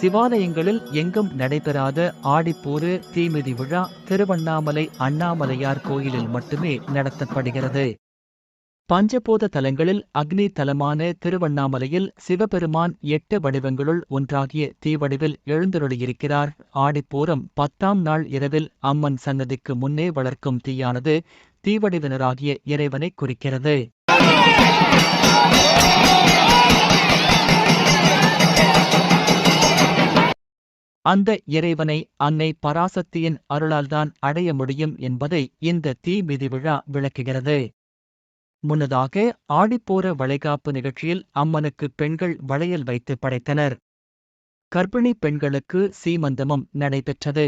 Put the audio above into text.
சிவாலயங்களில் எங்கும் நடைபெறாத ஆடிப்பூரு தீமிதி விழா திருவண்ணாமலை அண்ணாமலையார் கோயிலில் மட்டுமே நடத்தப்படுகிறது. பஞ்சபூத தலங்களில் அக்னி தலமான திருவண்ணாமலையில் சிவபெருமான் எட்டு வடிவங்களுள் ஒன்றாகிய தீவடிவில் எழுந்தருளியிருக்கிறார். ஆடிப்பூரம் பத்தாம் நாள் இரவில் அம்மன் சன்னதிக்கு முன்னே வளர்க்கும் தீயானது தீவடிவினராகிய இறைவனை குறிக்கிறது. அந்த இறைவனை அன்னை பராசக்தியின் அருளால்தான் அடைய முடியும் என்பதை இந்த தீ மிதி விழா விளக்குகிறது. முன்னதாக ஆடிப்போர வளைகாப்பு நிகழ்ச்சியில் அம்மனுக்கு பெண்கள் வளையல் வைத்து படைத்தனர். கர்ப்பிணி பெண்களுக்கு சீமந்தமும் நடைபெற்றது.